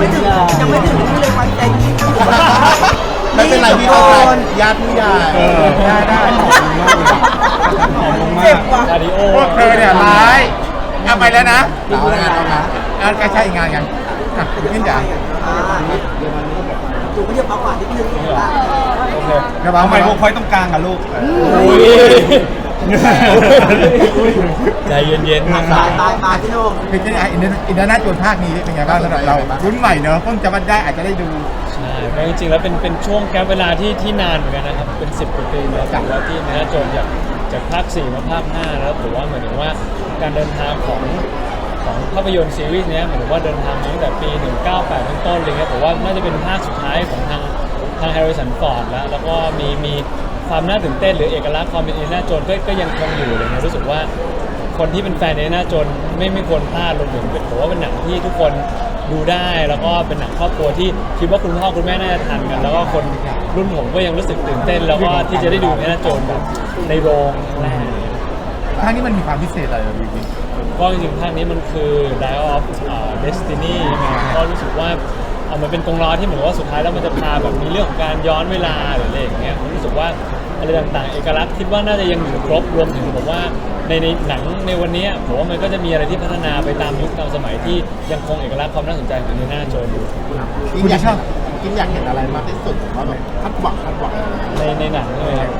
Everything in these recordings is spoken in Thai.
ยังไม่ถึงยังไม่ถึงที่เลยวันใจยิ่งไม่เป็นไรพี่เข้าใจญาติผู้ใหญ่ได้ได้เจ็บว่ะคาร์ดิโอพวกเธอเนี่ยร้ายเอาไปแล้วนะเอาละกันเอาละเอาใกล้ใช่งานกันขึ้นจ๋าอ่าจูก็เยอะมากกว่านิดนึงโอเคกระเป๋าทำใหไมม่พวกพอยต้องกลางกับลูก ใจเย็นๆนะตายตายตายพี่โน่คือที่อินเดอินเดน่าโจนภาคนี้เป็นไงบ้างสำหรับเรารุ่นใหม่เนอะเพิ่งจะมาได้อาจจะได้ดู ใช่ก็จริงๆแล้วเป็นเป็นช่วงแกปเวลาที่ที่นานเหมือนกันนะครับ เป็น10กว่าปีแล้วถือว่าที่นะจนจากจากภาค 4 มาภาค 5 แล้วถือว่าเหมือนถึงว่าการเดินทางของของภาพยนตร์ซีรีส์เนี้ยเหมือนถึงว่าเดินทางมาตั้งแต่ปี 198เป็นต้นอะไรเงี้ยผมว่าน่าจะเป็นภาคสุดท้ายของทางทางแฮร์ริสันฟอร์ดแล้ว แล้วก็มีมี ความน่าตื่นเต้นหรือเอกลักษณ์ความเป็นอินเดียนาโจนก็ก็ยังคงอยู่เลยนะรู้สึกว่าคนที่เป็นแฟนในหน้าโจนไม่ไม่ควรพลาดรวมถึงเป็นผมว่าเป็นหนังที่ทุกคนดูได้แล้วก็เป็นหนังครอบครัวที่คิดว่าคุณพ่อคุณแม่น่าจะทันกัน แล้วก็คนรุ่นผมก็ยังรู้สึกตื่นเต้น แล้วก็ที่จะได้ดูในหน้าโจนแบบในโรงครั้งแรกภาคนี้มันมีความพิเศษอะไรบ้างพี่ก็จริงๆภาคนี้มันคือ Dial of อ่า Destiny ใช่ไหมก็รู้สึกว่า เอามันเป็นกงล้อที่เหมือนว่าสุดท้ายแล้วมันจะพาแบบมีเรื่องของการย้อนเวลาหรืออะไรอย่างเงี้ยผมรู้สึกว่าอะไรต่างๆ เอกลักษณ์คิดว่าน่าจะยังอยู่ครบรวมถึงผมว่าในในหนังในวันนี้ผมว่ามันก็จะมีอะไรที่พัฒนาไปตามยุคตามสมัยที่ยังคงเอกลักษณ์ความน่าสนใจของในหน้าโจนอยู่กินอยากเห็นกินอยากเห็นอะไรมากที่สุดผมว่าแบบคาดหวังคาดหวังในในหนังเลยครับ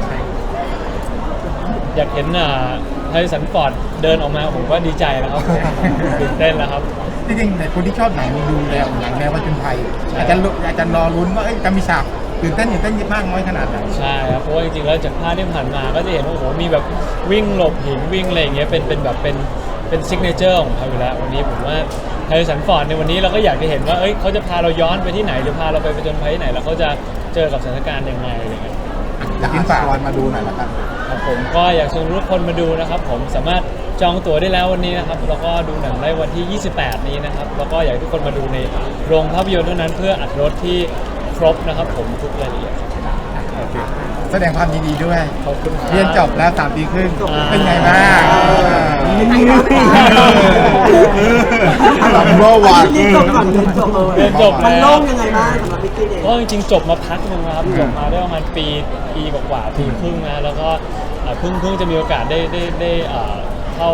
อยากเห็นอ่าไฮสันฟอร์ดเดินออกมาผมก็ดีใจแล้วครับตื่นเต้นแล้วครับ จริงๆในคนที่ชอบหนังดูแล้วหนังแนววัฒนไทยอาจจะลุ้นอาจจะรอลุ้นว่าเอ้ยจะมีฉากตื่นเต้นตื่นเต้นมากน้อยขนาดไหนใช่ครับเพราะว่าจริงๆแล้วจากภาพที่ผ่านมาก็จะเห็นว่าโอ้โหมีแบบวิ่งหลบหินวิ่งอะไรอย่างเงี้ยเป็นเป็นแบบเป็นเป็นซิกเนเจอร์ของเขาอยู่แล้ววันนี้ผมว่าไฮสันฟอร์ดในวันนี้เราก็อยากจะเห็นว่าเอ้ยเขาจะพาเราย้อนไปที่ไหนหรือพาเราไปไปจนภัยที่ไหนแล้วเขาจะเจอกับสถานการณ์ยังไงอะไรเงี้ยอยากให้ฝากวันมาดูหน่อยละกันครับผมก็อยากเชิญทุกคนมาดูนะครับ ผมสามารถ จองตั๋วได้แล้ววันนี้นะครับแล้วก็ดูหนังได้วันที่ 28 นี้นะครับแล้วก็อยากให้ทุกคนมาดูในโรงภาพยนตร์เท่านั้นเพื่ออัดรถที่ครบนะครับผมทุกรายละเอียดโอเคแสดงความยินดีด้วยขอบคุณครับ เรียนจบแล้วสามปีครึ่งอ่าเป็นไงบ้างลัมเบอร์วันนี่จบก่อนเรียนจบเลยเรียนจบมันแล้วโล่งยังไงบ้างสำหรับพี่กี้เองก็จริงๆจบมาพักหนึงนะครับจบมาได้ประมาณปีปีกว่าๆปีครึ่งนะแล้วก็เอ่อเพิ่งเพิ่งจะมีโอกาสได้ได้ได้เอ่อ เข้า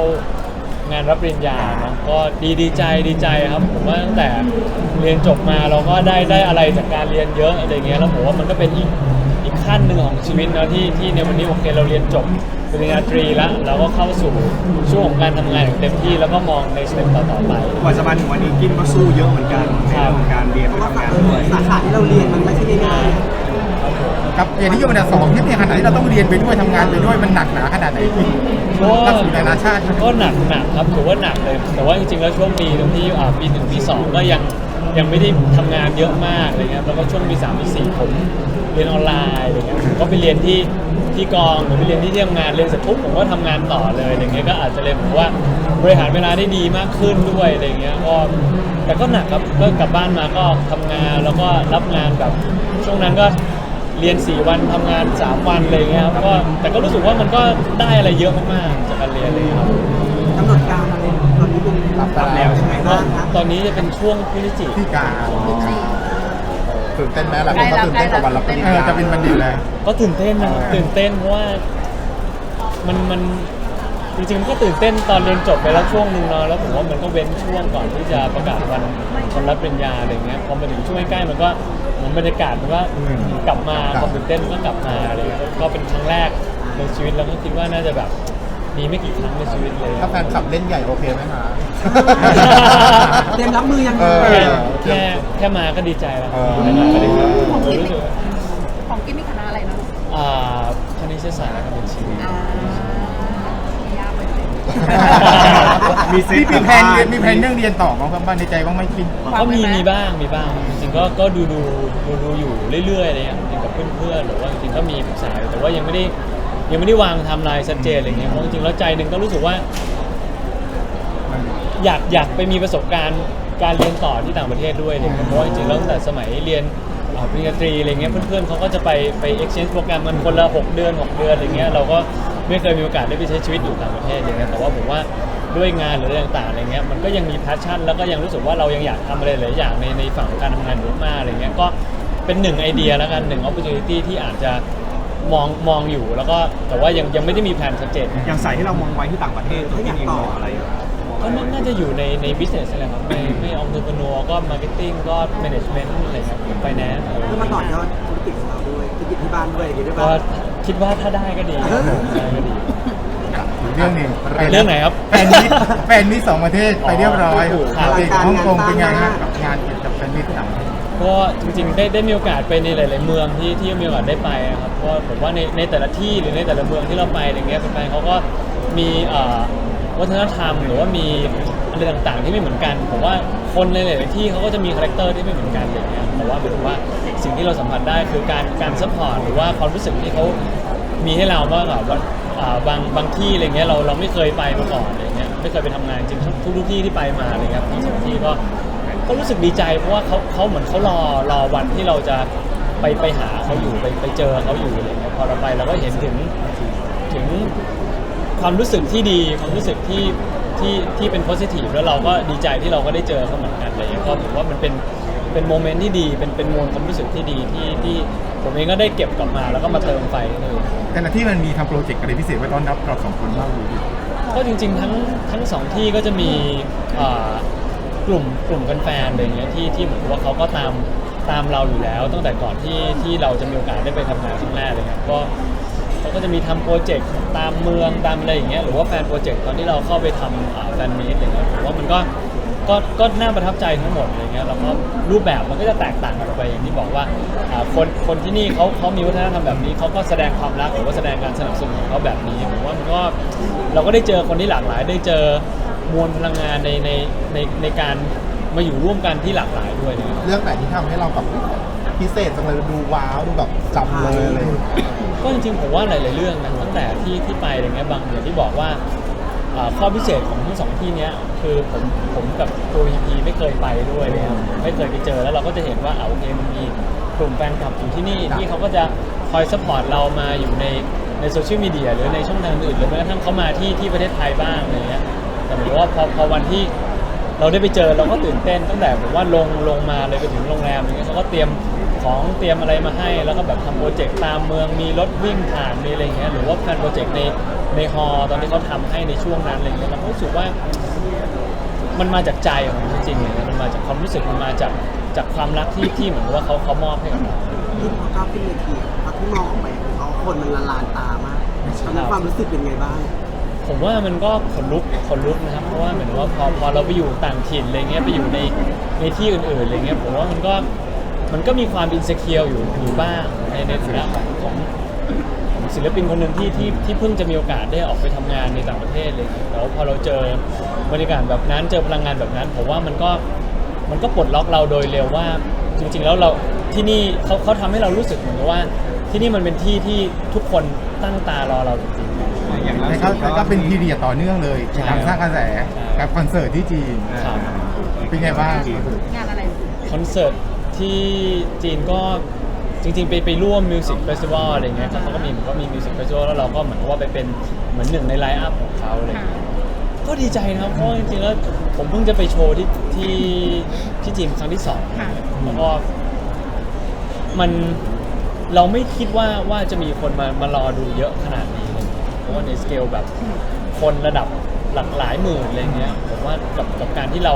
งานรับปริญญาเนาะก็ดีดีใจดีใจครับ ผมว่าตั้งแต่เรียนจบมาเราก็ได้ได้อะไรจากการเรียนเยอะอะไรเงี้ยแล้วผมว่ามันก็เป็นอีกอีกขั้นหนึ่งของชีวิตนะที่ที่ในวันนี้โอเคเราเรียนจบปริญญาตรีแล้วเราก็เข้าสู่ช่วงของการทำงานอย่างเต็มที่แล้วก็มองในสเต็ปต่อๆไปกว่าจะมาถึงวันนี้กินก็สู้เยอะเหมือนกันในเรื่องของการเรียนเพราะว่าทำงานด้วยสาขาที่เราเรียนมันไม่ใช่ง่าย กับเรียนนิยมอันดับสองที่เนี่ยขนาดที่เราต้องเรียนไปด้วยทำงานไปด้วยมันหนักหนาขนาดไหนพี่ก็หลักสูตรนานาชาติก็หนักหนักครับถือว่าหนักเลย แต่ว่าจริงๆแล้วช่วงปีตรงที่อ่าปีหนึ่งปีสองก็ยังยังไม่ได้ทำงานเยอะมากอะไรเงี้ยแล้วก็ช่วงปีสามปีสี่ผมเรียนออนไลน์อะไรเงี้ยผมก็ไปเรียนที่ที่กองหรือไปเรียนที่ที่ทำงานเรียนเสร็จปุ๊บผมก็ทำงานต่อเลยอะไรเงี้ยก็อาจจะเลยผมว่าบริหารเวลาได้ดีมากขึ้นด้วยอะไรเงี้ยก็แต่ก็หนักครับก็กลับบ้านมาก็ทำงานแล้วก็รับงานแบบช่วงนั้นก็ เรียน 4 วันทำงาน 3 วันอะไรเงี้ยครับก็แต่ก็รู้สึกว่ามันก็ได้อะไรเยอะมากๆจากการเรียนเลยครับๆกำหนดการอะไรตอนนี้เป็นรับไปแล้วยังไงบ้างคะตอนนี้จะเป็นช่วงพฤศจิที่กาตื่นเต้นไหมหลายคนก็ตื่นเต้นกับวันรับปริญเออญาจะเป็นวันเดียวแล้วก็ตื่นเต้นนะครับตื่นเต้นเพราะว่ามันมันจริงๆมันก็ตื่นเต้นตอนเรียนจบไปแล้วช่วงหนึงเนาะแล้วผมว่ามันก็เว้นช่วงก่อนที่จะประกาศวันวันรับปริญญาอะไรเงี้ยพอมาถึงช่วงใกล้ๆมันก็เห มือนบรรยากาศมันก็กลับมาความตื่นเต้นมันก็กลับมาอะไรเงี้ยก็เป็นครั้งแรกในชีวิตแล้วก็คิดว่าน่าจะแบบมีไม่กี่ครั้งในชีวิตเลย ถ้าแฟนขับเล่นใหญ่โอเคไหมคะ เตรียมรับมือยังไงเออ แค่แค่แค่มาก็ดีใจแล้วเออแค่มาก็ดีใจรู้สึกว่าของกินมีคณะอะไรนะอ่าคณิตศาสตร์กับบัญชี อ่ายากไปหน่อย มีเซตพี่มีแผนเรียนมีแผนเรื่องเรียนต่อของบ้านในใจบ้างไหมคิด ก็มีมีบ้างมีบ้างจริงๆก็ก็ดูดูดูดูอยู่เรื่อยๆอะไรเงี้ยจริงๆกับเพื่อนๆหรือว่าจริงๆก็มีปรึกษาอยู่แต่ว่ายังไม่ได้ยังไม่ได้วางไทำลายชัดเจนอะไรเงี้ยเพราะจริงๆแล้วใจหนึ่งก็รู้สึกว่า อยากอยากไปมีประสบการณ์การเรียนต่อที่ต่างประเทศด้วยอะไรเลยเพราะว่าจริงๆแล้วตั้งแต่สมัยเรียนเอ่อปริญญาตรีอะไรเงี้ยเพื่อนๆเขาก็จะไปไป exchange โปรแกรมมันคนละ 6 เดือน 6 เดือนอะไรเงี้ยเราก็ ไม่เคยมีโอกาสได้ไปใช้ชีวิตอยู่ต่างประเทศอย่างเงี้ยแต่ว่าผมว่าด้วยงานหรืออะไรต่างๆอะไรเงี้ยมันก็ยังมีแพชชั่น แล้วก็ยังรู้สึกว่าเรายังอยากทำอะไรหลายอย่างในในฝั่งของการทำงานอยู่มากอะไรเงี้ยก็เป็นหนึ่งไอเดียแล้วกันหนึ่ง opportunity ที่อาจจะมองมองอยู่แล้วก็แต่ว่ายังยังไม่ได้มีแผนชัดเจนอย่างสายที่เรามองไว้ที่ต่างประเทศตัวที่เองมองอะไรอยู่ก็น่าน่าจะอยู่ในใน business นั่นแหละครับไม่ไม่องค์ประกอบก็ marketing ก็ management อะไรเงี้ย finance อะไรเพื่อมาต่อยอดธุรกิจของเราด้วยธุรกิจที่บ้านด้วยอย่างนี้ด้วยก็ป่ะ คิดว่าถ้าได้ก็ดีครับผมได้ก็ดี อีกเรื่องหนึ่งเรื่องไหนครับ แฟนมิตรแฟนมิตรสองประเทศไปเรียบร้อยครับเด็กฮ่องกงเป็นไงฮะกับงานเกี่ยวกับแฟนมิตรต่างประเทศ ก็จริงๆได้ได้มีโอกาสไปในหลาย ๆ เมืองที่ที่มีโอกาสได้ไปนะครับเพราะว่าผมว่าในในแต่ละที่หรือในแต่ละเมืองที่เราไปอะไรเงี้ยแฟนๆเขาก็มีเอ่อวัฒนธรรมหรือว่ามี อะไรต่างๆที่ไม่เหมือนกัน ผมว่าคนในหลายๆที่เขาก็จะมีคาแรคเตอร์ที่ไม่เหมือนกันอะไรเงี้ยแต่ว่าหมายถึงว่าสิ่งที่เราสัมผัสได้คือการการซัพพอร์ตหรือว่าความรู้สึกที่เขามีให้เราว่าแบบว่าอ่าบางบางที่อะไรเงี้ยเราเราไม่เคยไปมาก่อนอะไรเงี้ยไม่เคยไปทำงานจริงทุกทุกที่ที่ไปมาอะไรเงี้ยทั้งสองที่ก็ก็รู้สึกดีใจเพราะว่าเขาเขาเหมือนเขารอรอวันที่เราจะไปไปหาเขาอยู่ไปไปเจอเขาอยู่อะไรเงี้ยพอเราไปเราก็เห็นถึงถึงความรู้สึกที่ดีความรู้สึกที่ ที่ที่เป็นโพสิทีฟแล้วเราก็ดีใจที่เราก็ได้เจอเขาเหมือนกันอะไรเงี้ยก็ผมว่ามันเป็นเป็นโมเมนต์ที่ดีเป็นเป็นมวลความรู้สึกที่ดีที่ที่ผมเองก็ได้เก็บกลับมาแล้วก็มาเติมไฟให้เลยแต่ละที่มันมีทำโปรเจกต์อะไรพิเศษไว้ต้อนรับเราสองคนบ้างอยู่ก็จริง ๆ ทั้งทั้งสองที่ก็จะมีอ่ากลุ่มกลุ่มแฟนๆอะไรเงี้ยที่ที่เหมือนกับว่าเขาก็ตามตามเราอยู่แล้วตั้งแต่ก่อนที่ที่เราจะมีโอกาสได้ไปทำงานครั้งแรกเลยครับก็ เขาก็จะมีทำโปรเจกต์ตามเมืองตามอะไรอย่างเงี้ยหรือว่าแฟนโปรเจกต์ตอนที่เราเข้าไปทำแฟนมีตอะไรเงี้ยผมว่ามันก็ก็ก็น่าประทับใจทั้งหมดอะไรเงี้ยแล้วก็รูปแบบมันก็จะแตกต่างกันออกไปอย่างที่บอกว่าคนคนที่นี่เขาเขามีวัฒนธรรมแบบนี้เขาก็แสดงความรักหรือว่าแสดงการสนับสนุนของเขาแบบนี้ผมว่ามันก็เราก็ได้เจอคนที่หลากหลาย ได้เจอมวลพลังงานในในในในการมาอยู่ร่วมกันที่หลากหลายด้วยนะเรื่องไหนที่ทำให้เราแบบพิเศษจังเลยดูว้าวดูแบบจำเลยเลย ก็จริงๆผมว่าหลายๆเรื่องนะตั้งแต่ที่ที่ไปอะไรเงี้ยบางอย่างที่บอกว่าอ่าข้อพิเศษของทั้งสองที่เนี้ยคือผมผมกับตัวพีพีไม่เคยไปด้วยเลยครับไม่เคยไปเจอแล้วเราก็จะเห็นว่าอ่าโอเคมันมีกลุ่มแฟนคลับอยู่ที่นี่ที่เขาก็จะคอยสปอร์ตเรามาอยู่ในในโซเชียลมีเดียหรือในช่องทางอื่นหรือแม้กระทั่งเขามาที่ที่ประเทศไทยบ้างอะไรเงี้ยแต่หมายถึงว่าพอพอวันที่ เราได้ไปเจอเราก็ตื่นเต้นตั้งแต่ผมว่าลงลงมาเลยไปถึงโรงแรมอย่างเงี้ยเขาก็เตรียม ของเตรียมอะไรมาให้ แล้วก็แบบทำโปรเจกต์ตามเมืองมีรถวิ่งผ่านมีอะไรเงี้ยหรือว่าแพลนโปรเจกต์ในในฮอลล์ตอนที่เขาทำให้ในช่วงนั้นอะไรเงี้ยเราก็รู้สึกว่ามันมาจากใจของมันจริงๆเลยนะมันมาจากความรู้สึกมันมาจากจากความรักที่ที่เหมือนกับว่าเขาเขามอบให้กับเราที่พอก้าวขึ้นเวทีพอที่มองออกไปเขาคนมันละลานตามากตอนนั้นความรู้สึกเป็นไงบ้างผมว่ามันก็ขนลุกขนลุกนะครับ เพราะว่าเหมือนว่าพอพอเราไปอยู่ต่างถิ่นอะไรเงี้ยไปอยู่ในในที่อื่นๆอะไรเงี้ยผมว่ามันก็ มันก็มีความอินเ e คียวอยู่อยู่บ้างในในฐานะของของของศิลปินคนหนึ่งที่ที่ที่เพิ่งจะมีโอกาสได้ออกไปทำงานในต่างประเทศเลยแต่ว่าพอเราเจอบรรยากาศแบบนั้นเจอพลังงานแบบนั้นผมว่ามันก็มันก็ปลดล็อกเราโดยเร็วว่าจริงๆแล้วเราที่นี่เขาเขาทำให้เรารู้สึกเหมือนกับว่า ที่นี่มันเป็นที่ที่ทุกคนตั้งตารอเราจริงๆ อย่างล่าแต่สุก็ดก็เป็นพีเรียดต่อเนื่องเลยใช่ในการสร้างกระแสกับคอนเสิร์ตที่จีนครับ เป็นไงบ้าง งานอะไร คอนเสิร์ต ที่จีนก็จริงๆ ไปไปร่วมมิวสิกเฟสติวัลอะไรเงี้ยครับเขาก็มีเหมือนก็มีมิวสิกเฟสติวัลแล้วเราก็เหมือนกับว่าไปเป็นเหมือนหนึ่งในไลน์อัพของเขาอะไรค่ะเงี้ยก็ดีใจนะครับเพราะจริงๆแล้วผมเพิ่งจะไปโชว์ที่ที่ที่จีนครั้งที่สองค่ะ แล้วก็มันเราไม่คิดว่าว่าจะมีคนมามารอดูเยอะขนาดนี้เลยเพราะว่าในสเกลแบบคนระดับหลักหลายหมื่นอะไรเงี้ยผมว่ากับกับการที่เรา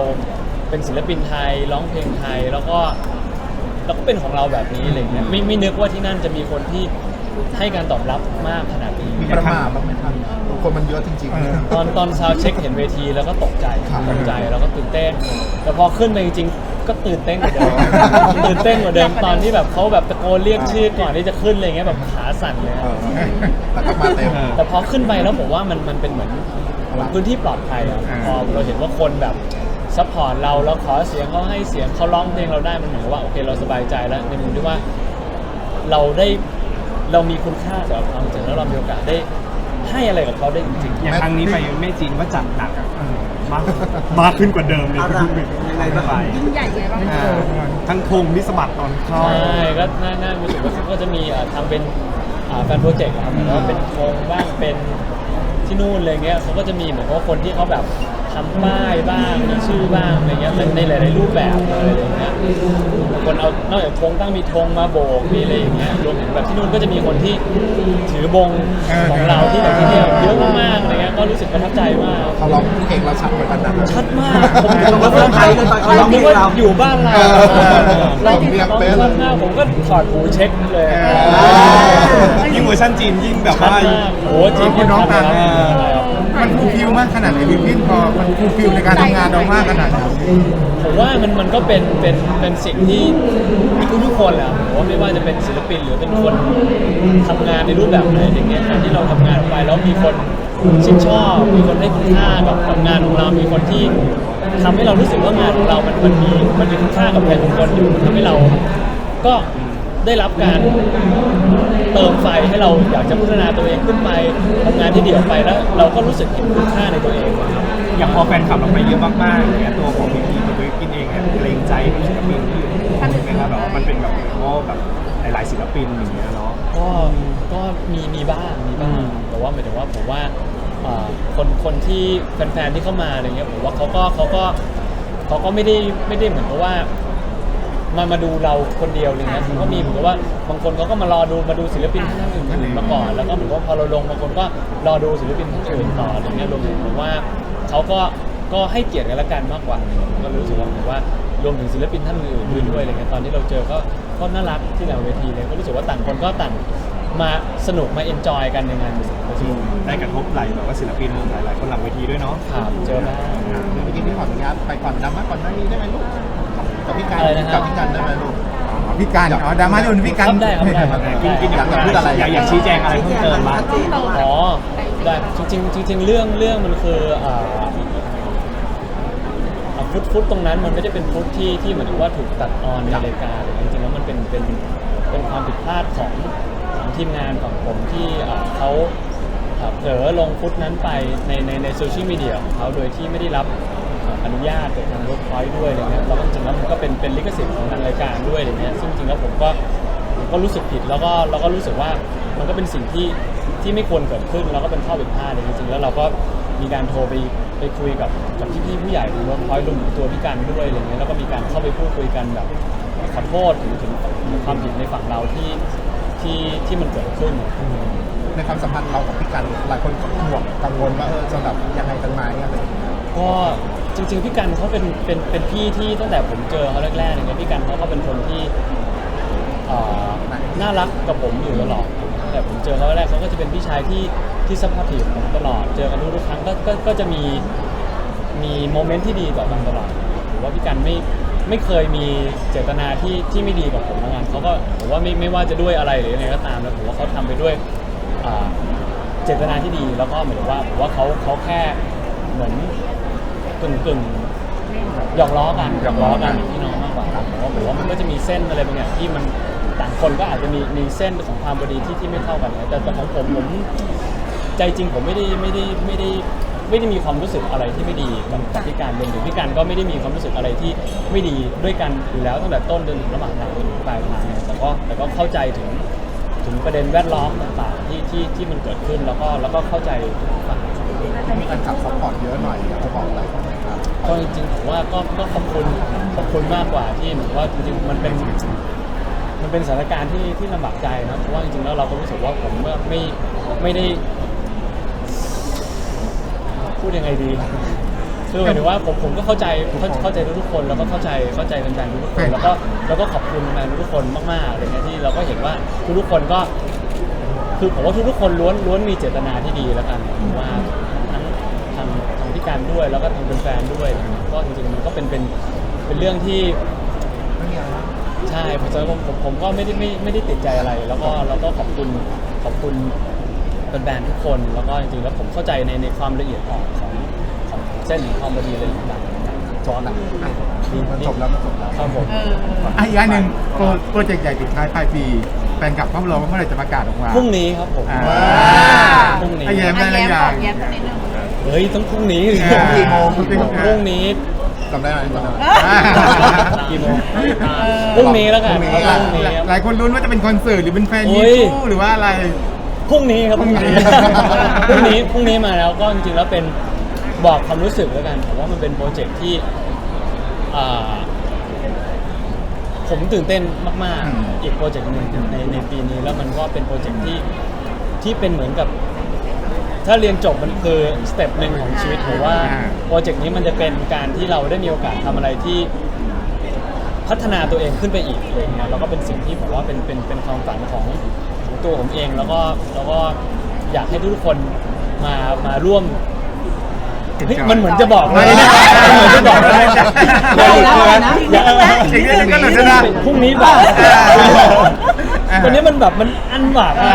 เป็นศิลปินไทยร้องเพลงไทย แล้วก็ แล้วก็เป็นของเราแบบนี้อะไรเงี้ยไม่ไม่นึกว่าที่นั่นจะมีคนที่ให้การตอบรับมากขนาดนี้ มีประมาทบ้างไหมทันคนมันเยอะจริงเออตอนตอนซาวเช็คเห็นเวทีแล้วก็ตกใจครับตกใจแล้วก็ตื่นเต้น แต่พอขึ้นไปจริงๆ ก็ตื่นเต้นกว่าเดิมตื่นเต้นกว่าเดิมตอนที่แบบเขาแบบตะโกนเรียกชื่อก่อนที่จะขึ้นอะไรเงี้ยแบบขาสั่นเลยๆอะเออแต่ก็มาเต็มแต่พอขึ้นไปแล้วผมว่ามันมันเป็นเหมือนเหมือนพื้นที่ปลอดภัยอะอ่าพอเราเห็นว่าคนแบบ ซัพพอร์ตเราเราขอเสียงเขาให้เสียงเขาร้องเพลงเราได้มันเหมือนกับว่าโอเคเราสบายใจแล้วในมุมที่ว่าเราได้เรามีคุณค่าสำหรับเขาจริงๆแล้วเรามีโอกาสได้ให้อะไรกับเขาได้จริงอย่างครั้งนี้ไปแม่จีนว่าจัดหนักมากมากขึ้นกว่าเดิมเลยเอาละยังไงบ้างไปยิ่งใหญ่ไงบ้างอ่าทั้งธงที่สะบัดตอนๆเข้า ใช่ก็น่าน่ารู้สึกว่าเขาก็จะมีเอ่อทำเป็นอ่าแฟนโปรเจกต์อะครับเหมือนว่าเป็นโครงบ้างเป็นที่นู่นอะไรเงี้ยเขาก็จะมีเหมือนกับว่าคนที่เขาแบบำป้ายบ้างมีชื่อบ้างอะไรเงี้ยในหลาย ๆ รูปแบบเลยอะไรเงี้ยบางคนเอานอกจากธงตั้งมีธงมาโบกมีอะไรอย่างเงี้ยรวมถึงแบบที่นู่นก็จะมีคนที่ถือบงของเราที่แบบที่เนี่ยเยอะมากๆอะไรเงี้ยก็รู้สึกประทับใจมาก เขาร้องเพลงเราชัดเหมือนกันนะ ชัดมาก ผมเราก็เซอร์ไพรส์เลยตอนเขาร้องเพลงเราอยู่บ้านเราเออเราเรียกร้องเป๊ะชัดมากผมก็ถอดหูเช็คเลย ยิ่งเวอร์ชันจีนยิ่งแบบชัดว่ามากโอ้จริงคุณน้องชัตาดมาก ขนาดไหนพี่พินพอมันฟูลฟิลในการทำงานเรามากขนาดไหนผมว่ามันมันก็เป็นเป็นเป็นสิ่งที่ทุกทุกๆคนแหละผมว่าไม่ว่าจะเป็นศิลปินหรือเป็นคนทำงานในรูปแบบไหนอย่างเงี้ยการที่เราทำงานออกไปแล้วมีคนชื่นชอบ มีคนให้คุณค่ากับกับงานของเรา มีคนที่ทำให้เรารู้สึกว่างานของเรามันมันมีมันมีคุณค่ากับใครบางคนอยู่ทำให้เราก็ ได้รับการเติมไฟให้เราอยากจะพัฒนาตัวเองขึ้นไปทำงานที่ดีออกไปแล้ว เราก็รู้สึกเห็นคุณค่าในตัวเองอย่างพอแฟนคลับเราไปเยอะมากๆอย่างเงี้ยตัวของพีพีตัวกินเองเนี่ยเกรงใจศิลปินที่อื่นใช่ไหมครับแบบว่ามันเป็นแบบเพราะแบบหลายๆศิลปินอย่างเงี้ยเนาะ ก็ก็มีมีบ้างมีบ้าง แต่ว่าหมายถึงว่าผมว่าอ่าคนคนที่แฟนๆที่เข้ามาอะไรเงี้ยผมว่าเขาก็เขาก็เขาก็ไม่ได้ไม่ได้เหมือนกับว่า มามาดูเราคนเดียวอะไรเงี้ยก็มีเหมือนกับว่าบางคนเขาก็มารอดูมาดูศิลปินท่านอื่นๆมาก่อน แล้วก็เหมือนว่าพอเราลงบางคนก็รอดูศิลปินท่านอื่นต่ออะไรเงี้ยรวมถึงผมว่าเขาก็ก็ให้เกียรติกันละกันมากกว่า ก็รู้สึกว่าผมว่ารวมถึงศิลปินท่านอื่นด้วยด้วยอะไรเงี้ยตอนที่เราเจอก็ก็น่ารักที่หลังเวทีเลยก็รู้สึกว่าต่างคนก็ต่างมาสนุกมาเอนจอยกันในงานมิวสิกเฟสติวัลได้กระทบไหลแบบว่าศิลปินหลายๆคนหลังเวทีด้วยเนาะครับเจอบ้าง เมื่อกี้พี่ขออนุญาตไปก่อนดราม่าก่อนหน้านี้ได้ไหมลูก กับพี่การอะไรนะครับ กับพี่การได้ไหมลูกอ๋อพี่การอ๋อดราม่าโดนพี่การ ครับได้ครับได้ครับกินกินอยากพูดอะไร อยากอยากชี้แจงอะไรเพิ่มเติมบ้างอ๋อได้จริงๆจริงๆเรื่องเรื่องมันคืออ่าอ่าฟุตฟุตตรงนั้นมันไม่ได้เป็นฟุตที่ที่เหมือนกับว่าถูกตัดออนในรายการจริงๆแล้วมันเป็นเป็นเป็นความผิดพลาดของของทีมงานของผมที่อ่าเขาอ่าเผลอลงฟุตนั้นไปในในในโซเชียลมีเดียของเขาโดยที่ไม่ได้รับ อนุญาตจากทางเวิร์กพอยต์ด้วยอะไรเงี้ยแล้วก็จริงๆแล้วมันก็เป็นเป็นลิขสิทธิ์ของทางรายการด้วยอะไรเงี้ยซึ่งจริงๆแล้วผมก็ผมก็รู้สึกผิดแล้วก็แล้วก็รู้สึกว่ามันก็เป็นสิ่งที่ที่ไม่ควรเกิดขึ้นแล้วก็เป็นข้อผิดพลาดเลยจริงๆแล้วเราก็มีการโทรไปไปคุยกับกับพี่ๆผู้ใหญ่รวมพอยรวมถึงตัวพี่กันด้วยอะไรเงี้ยแล้วก็มีการเข้าไปพูดคุยกันแบบขอโทษถึงถึงความผิดในฝั่งเราที่ที่ที่มันเกิดขึ้น ในความสัมพันธ์เรากับพี่การหลายคนก็ห่วงกังวลว่าเออจะแบบยังไงกันไหมอะไรอย่างเงี้ย ก็จริง ๆ พี่กันเขาเป็นเป็นเป็นพี่ที่ตั้งแต่ผมเจอเขาแรกๆเนี่ยพี่กันเขาก็เป็นคนที่เอ่อน่ารักกับผมอยู่ตลอดตั้งแต่ผมเจอเขาแรกเขาก็จะเป็นพี่ชายที่ที่ซัพพอร์ตทีผมตลอดเจอกันทุกๆครั้งก็ก็ก็จะมีมีโมเมนต์ที่ดีต่อกันตลอดหรือว่าพี่กันไม่ไม่เคยมีเจตนาที่ที่ไม่ดีกับผมแล้วกันเขาก็ผมว่าไม่ไม่ว่าจะด้วยอะไรหรือยังไงก็ตามแล้วผมว่าเขาทำไปด้วยอ่าเจตนาที่ดีแล้วก็เหมือนว่าผมว่าเขาเขาแค่เหมือน กึ่งกึ่งหยอกล้อกันหยอกล้อกันพี่น้องมากกว่าผมว่าผมว่ามันก็จะมีเส้นอะไรบางอย่างที่มันต่างคนก็อาจจะมีมีเส้นของความพอดีที่ที่ไม่เท่ากันนะแต่แต่ของผมผมใจจริงผมไม่ได้ไม่ได้ไม่ได้ไม่ได้มีความรู้สึกอะไรที่ไม่ดีกับกับพี่การรวมถึงพี่การก็ไม่ได้มีความรู้สึกอะไรที่ไม่ดีด้วยกันอยู่แล้วตั้งแต่ต้นจนถึงระหว่างทางจนถึงปลายทางเนี่ยแต่ก็แต่ก็เข้าใจถึง ถึงประเด็นแวดล้อมต่างๆที่ที่ที่มันเกิดขึ้นแล้วก็แล้วก็เข้าใจทุกฝ่ายมีการขับซัพพอร์ตเยอะหน่อยอยากจะบอกอะไร ก็จริงๆผมว่าก็ก็ขอบคุณขอบคุณมากกว่าที่เหมือนว่าจริงๆมันเป็น มันเป็นสถานการณ์ที่ที่ลำบากใจนะเพราะว่าจริงๆแล้วเราก็รู้สึกว่าผมก็ไม่ไม่ได้ พูดยังไงดีคือหมายถึงว่าผมผมก็เข้าใจเข้าเข้าใจทุกๆคนแล้วก็เข้าใจเข้าใจแฟนๆทุกๆคนแล้วก็แล้วก็ขอบคุณแฟนๆทุกๆคนมากๆอะไรเงี้ยที่เราก็เห็นว่าทุกๆคนก็ คือผมว่าทุกๆคนล้วนล้วนมีเจตนาที่ดีแล้วกันผมว่าทั้งทางทางพี่ การด้วย แล้วก็ทางแฟนๆด้วย ก็จริงๆมันก็เป็นเป็นเป็นเรื่องที่ไม่มีอะไรใช่ผมผมผมผมก็ไม่ได้ไม่ไม่ได้ติดใจอะไร แล้วก็แล้วก็ขอบคุณขอบคุณแบรนด์ทุกคน แล้วก็จริงๆแล้วผมเข้าใจในในความละเอียดอ่อนของของเส้นความพอดีเลยต่างๆจอนะมันจบแล้วมันจบแล้วครับผม เอออะอีกอันหนึ่งโปรโปรเจกต์ใหญ่ปิดท้ายปลายปีแฟนกลับเข้ารอว่าเมื่อไหร่จะประกาศออกมาพรุ่งนี้ครับผม อ่าพรุ่งนี้ อะแย้มได้หแย้รือมยับองกแย้มสักนิดนึง เฮ้ยต้องพรุ่งนี้สิอ่ากี่โมงพรุ่งนี้จำได้ไหมจำได้ไหมกี่โมงเออพรุ่งนี้แล้วกันพรุ่งนี้พรุ่งนี้ครับหลายคนลุ้นว่าจะเป็นคอนเสิร์ตหรือเป็นแฟนโอ้มียคู่หรือว่าอะไรพรุ่งนี้ครับพรุ่งนี้พพรุ่รุ่งงนี้นี้พรุ่งนี้มาแล้วก็จริงๆแล้วเป็นบอกความรู้สึกแล้วกันผมว่ามันเป็นโปรเจกต์ที่อ่าผมตื่นเต้นมากอืมๆอีกโปรเจกต์หนึ่งในในปีนี้แล้วมันก็เป็นโปรเจกต์ที่ที่เป็นเหมือนกับ ถ้าเรียนจบมันคือสเต็ปหนึ่งของชีวิตผมว่าอ่าโปรเจกต์นี้มันจะเป็นการที่เราได้มีโอกาสทำอะไรที่พัฒนาตัวเองขึ้นไปอีกอะไรเงี้ยแล้วก็เป็นสิ่งที่ผมว่าเป็นเป็นเป็นความฝันของของตัวผมเองแล้วก็แล้วก็อยากให้ทุกคนมามาร่วมเฮ้ยมันเหมือนจะบอกเลยนะมันเหมือนจะบอกเลยนะอะไรนะ อย่า อีกนิดนึงก็หลุดแล้วนะ พรุ่งนี้บอกอ่า วันนี้มันแบบมันอันหวากอ่า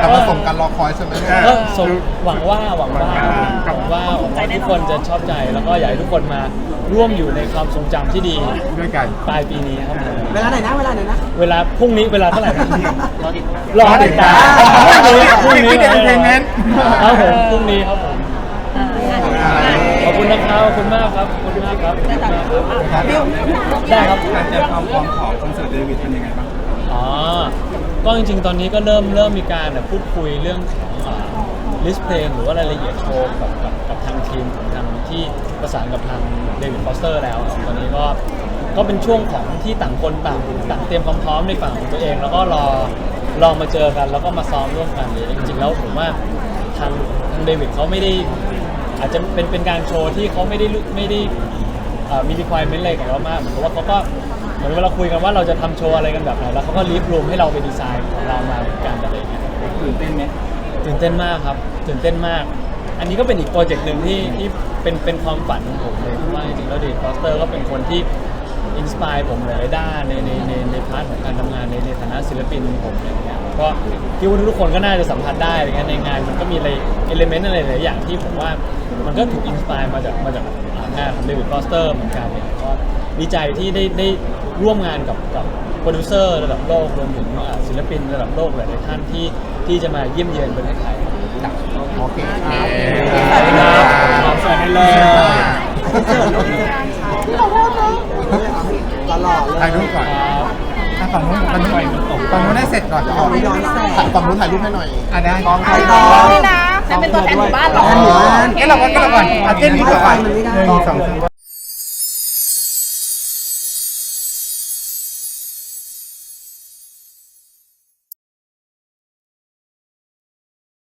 แต่มาส่งกันรอคอยใช่ไหมอ่าก็สมหวังว่าหวังว่าอ่าหวังว่าหวังว่าทุกคนจะชอบใจแล้วก็อยากให้ทุกคนมาร่วมอยู่ในความทรงจำที่ดีด้วยกัน ปลายปีนี้ครับผมเวลาไหนนะ เวลาไหนนะ เวลาพรุ่งนี้เวลาเท่าไหร่นะรอติดตามรอติดตามพรุ่งนี้พรุ่งนี้ Entertainment ครับผมพรุ่งนี้ครับผมขอบคุณนะครับขอบคุณมากครับขอบคุณมากครับขอบคุณมากครับ ได้ครับ การเตรียมความพร้อมของคอนเสิร์ตเดวิดเป็นยังไงบ้าง อ๋อ ก็จริงๆ ตอนนี้ก็เริ่มเริ่มมีการแบบพูดคุยเรื่องของลิสเพลงหรือว่ารายละเอียดโชว์กับกับกับทางทีมของทางที่ประสานกับทางเดวิดฟอสเตอร์แล้วครับตอนนี้ก็ก็เป็นช่วงของที่ต่างคนต่างต่างเตรียมความพร้อมในฝั่งของตัวเอง แล้วก็รอลองมาเจอกัน แล้วก็มาซ้อมร่วมกันเลยจริงๆแล้วผมว่าทางทางเดวิดเขาไม่ได้อาจจะเป็นเป็นการโชว์ที่เขาไม่ได้ไม่ได้มี requirement อะไรกับเรามากเหมือนกับว่าเขาก็ เหมือนเวลาคุยกันว่าเราจะทำโชว์อะไรกันแบบไหนแล้วเขาก็รีฟรูมให้เราไปดีไซน์ของเรามาเหมือนกันอะไรอย่างเงี้ย ตื่นเต้นไหมตื่นเต้นมากครับตื่นเต้นมาก อันนี้ก็เป็นอีกโปรเจกต์หนึ่งที่ที่เป็นเป็นความฝันของผมเลยเพราะว่าจริงๆแล้วเดชฟอสเตอร์ก็เป็นคนที่อินสปายผมหลายๆด้านในในในในพาร์ทของการทำงานในในฐานะศิลปินผมอะไรอย่างเงี้ยก็คิดว่าทุกคนก็น่าจะสัมผัสได้อะไรเงี้ยในงานมันก็มีอะไรเอลิเมนต์อะไรหลายอย่างที่ผมว่ามันก็ถูกอินสปายมาจากมาจากงานของเดวิดฟอสเตอร์เหมือนกันเนี่ยก็ดีใจที่ได้ได้ ร่วมงานกับกับโปรดิวเซอร์ระดับโลกรวมถึงศิลปินระดับโลกหลายๆท่านที่ที่จะมาเยี่ยมเยียนประเทศไทยโอเคครับครับสวัสดีเลยตลอดเลยถ่ายรูปก่อนถ้าฝั่งนู้นฝั่งนู้นฝั่งนู้นได้เสร็จก่อนขอไม่ย้อนแสงฝั่งนู้นถ่ายรูปให้หน่อยอะได้กองไทยต่ต่ออเลยนะฉันเป็นตัวแทนหมู่บ้านหรอแทนหมู่เราก็ต้องก่อนเอาเต้นนี้ก่อนมันไม่ได้หนึ่งสองสาม